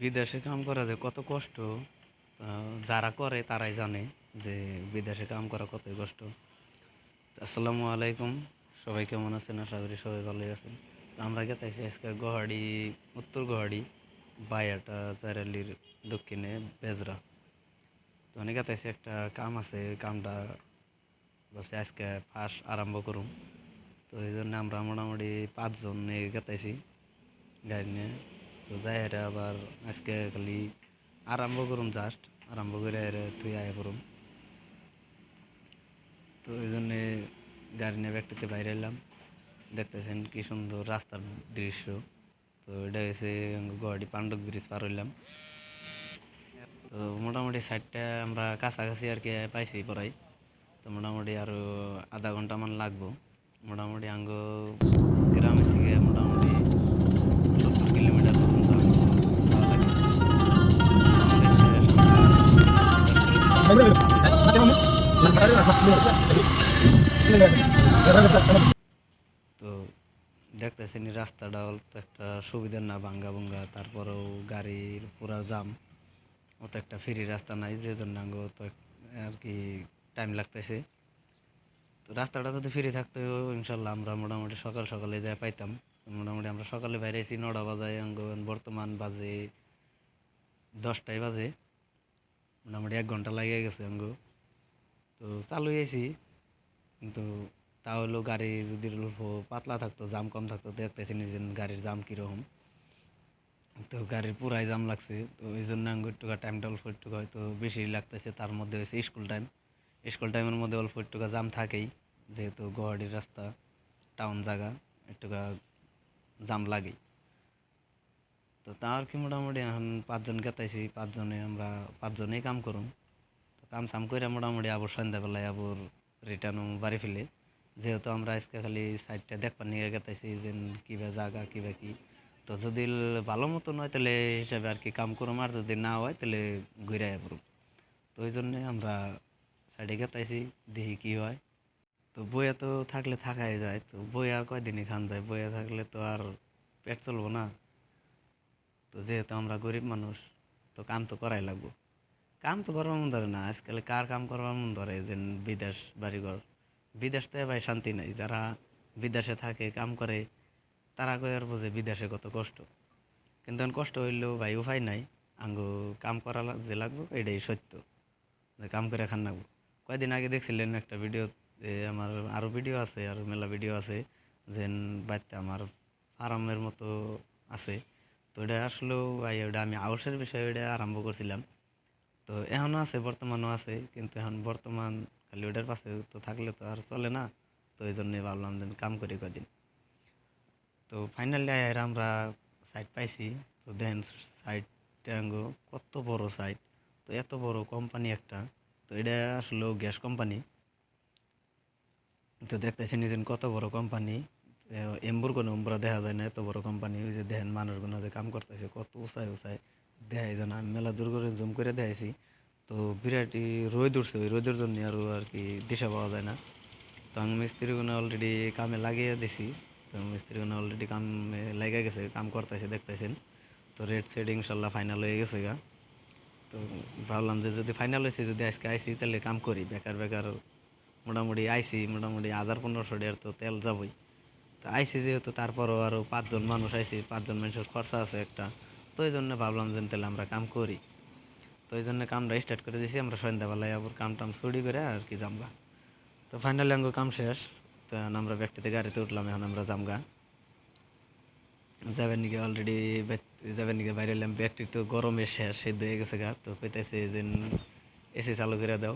বিদেশে কাম করা যে কত কষ্ট যারা করে তারাই জানে যে বিদেশে কাম করা কত কষ্ট। আসসালামু আলাইকুম, সবাই কেমন আছেন? আশা করি সবাই ভালোই আছেন। আমরা গেতেছি আজকে গুয়াহাটি উত্তর গুয়াহাটি বায়াটা চারালির দক্ষিণে বেজরা। তো অনেক গেতেছি একটা কাম আছে কামটা ভাবছি আজকে ফার্স্ট আরম্ভ করুম। তো এই জন্য আমরা মোটামুটি পাঁচজন গেতেছি গাড়ি নিয়ে তো যাই এটা আবার আজকে খালি আরম্ভ করুম জাস্ট আরম্ভ করে এরে তুই আয় করুম। তো এই জন্যে গাড়ি নিয়ে ব্যাগটিতে বাইরে এলাম। দেখতেছেন কি সুন্দর রাস্তার দৃশ্য। তো এটা হয়েছে গুয়াহাটি পাণ্ডব ব্রিজ পার হইলাম। তো মোটামুটি সাইডটা আমরা কাছাকাছি আর কি পাইছি পড়াই। তো মোটামুটি আরও আধা ঘণ্টা মান লাগবো। মোটামুটি আঙ্গ গ্রামের থেকে মোটামুটি তো দেখতেছেন রাস্তাটা অল্প একটা সুবিধার না ভাঙ্গা ভুঙ্গা তারপরেও গাড়ির পুরা জাম। অত একটা ফ্রি রাস্তা নাই যে জন্য তো আর কি টাইম লাগতেছে। তো রাস্তাটা যদি ফ্রি থাকতো, ইনশাল্লাহ আমরা মোটামুটি সকাল সকালে যাই পাইতাম। মোটামুটি আমরা সকালে বাইরেছি নটা বাজায় বর্তমান বাজে দশটায় বাজে। মোটামুটি এক ঘণ্টা লাগে গেছে আঙ্গ। তো চালু গেছি কিন্তু তাহলে গাড়ি যদি পাতলা থাকতো, জাম কম থাকতো, দেখতেছি নিজের গাড়ির জাম কীরকম। তো গাড়ির পুরাই জাম লাগছে, তো এই জন্য আঙ্গ একটু টাইমটা অল্প একটু হয়তো বেশি লাগতেছে, তার মধ্যে হয়েছে স্কুল টাইম স্কুল টাইমের মধ্যে অল্প একটু জাম থাকেই, যেহেতু গুয়াহাটির রাস্তা টাউন জায়গা একটু জাম লাগেই। তো তার কি মোটামুটি এখন পাঁচজন গেতাইছি পাঁচজনে আমরা, পাঁচজনেই কাম করুম। তো কাম সাম করে মোটামুটি আবার সন্ধ্যাবেলায় আবার রিটার্ন বাড়ি ফেলে যেহেতু আমরা আজকে খালি সাইডটা দেখবার নিয়ে গেতেছি যে কিবা জায়গা, কিবা কি। তো যদি ভালো মতো নয় তাহলে হিসাবে আর কি কাম করুম, আর যদি না হয় তাহলে ঘুরে পড়ুম। তো ওই জন্যে আমরা সাইডে গেতাইছি, দেখি কি হয়। তো বইয়া তো থাকলে থাকাই যায়। তো বইয়া কয়দিনই খান যায়? বইয়া থাকলে তো আর পেট চলবো না। তো যেহেতু আমরা গরিব মানুষ, তো কাম তো করাই লাগবো। কাম তো করবার মন ধরে না, আজকাল কার কাম করবার মন ধরে যে বিদেশ বাড়িঘর। বিদেশ তো ভাই শান্তি নাই, যারা বিদেশে থাকে, কাম করে, তারা কই আর বোঝে বিদেশে কত কষ্ট। কিন্তু কষ্ট হইলেও ভাই উপায় নাই, আঙ্গু কাম করা যে লাগবো, এটাই সত্য। যে কাম করে খান লাগবো কয়দিন আগে দেখছিলেন একটা ভিডিও আমার আরও ভিডিও আছে, আর মেলা ভিডিও আছে যে বাড়িতে আমার ফার্মের মতো আছে। তো এটা আসলেও ভাই, ওটা আমি আউসের বিষয়ে ওটা আরম্ভ করছিলাম। তো এখনও আছে, বর্তমানও আছে, কিন্তু এখন বর্তমান খালি ওটার পাশে তো থাকলে তো আর চলে না। তো এই জন্যই ভাবলাম যে কাম করি কদিন। তো ফাইনালি আয়ার আমরা সাইট পাইছি। তো দেন সাইটটা কত বড় সাইট তো এত বড় কোম্পানি একটা। তো এটা আসলে গ্যাস কোম্পানি তো দেখতেছি নিজের কত বড় কোম্পানি এম্বুর কোনো দেখা যায় না এত বড় কোম্পানি ওই যে দেখেন মানুষগুলো যে কাম করতেছে, কত উঁচায় উঁচায় দেখাই যায় না আমি মেলা দূর করে জুম করে দেখাইছি। তো বিরাটই রোদ উঠছে, ওই রোদের জন্য আরও আর কি দিশা পাওয়া যায় না। তো আমি মিস্ত্রিগুলো অলরেডি কামে লাগিয়ে দিছি। তো মিস্ত্রিগুলো অলরেডি কামে লেগে গেছে, কাম করতেছে, দেখতেছেন। তো রেড সেট ইনশাল্লাহ ফাইনাল হয়ে গেছে গা। তো ভাবলাম যে যদি ফাইনাল হয়েছে যদি আজকে আইসি, তাহলে কাম করি। বেকার বেকার মোটামুটি আইসি, মোটামুটি হাজার পনেরোশো ডের তো তেল যাবই। তো আইসি যেহেতু, তারপরও আরও পাঁচজন মানুষ আইসি, পাঁচজন মানুষের খরচা আছে একটা। তো এই জন্য ভাবলাম যে তাহলে আমরা কাম করি। তো এই জন্য কামটা স্টার্ট করে দিয়েছি আমরা সন্ধ্যাবেলায় আবার কাম টাম ছুটি করে আর কি জামগা তো ফাইনালি আঙ্গ কাম শেষ তো আমরা ব্যক্তিতে গাড়িতে উঠলাম, এখন আমরা জামগা যাবেন নাকি অলরেডি যাবেন নাকি বাইরে এলাম ব্যাগটি তো গরমে শেষ, সিদ্ধ হয়ে গেছে গা, তো পেতেছে যে এসি চালু করে দাও।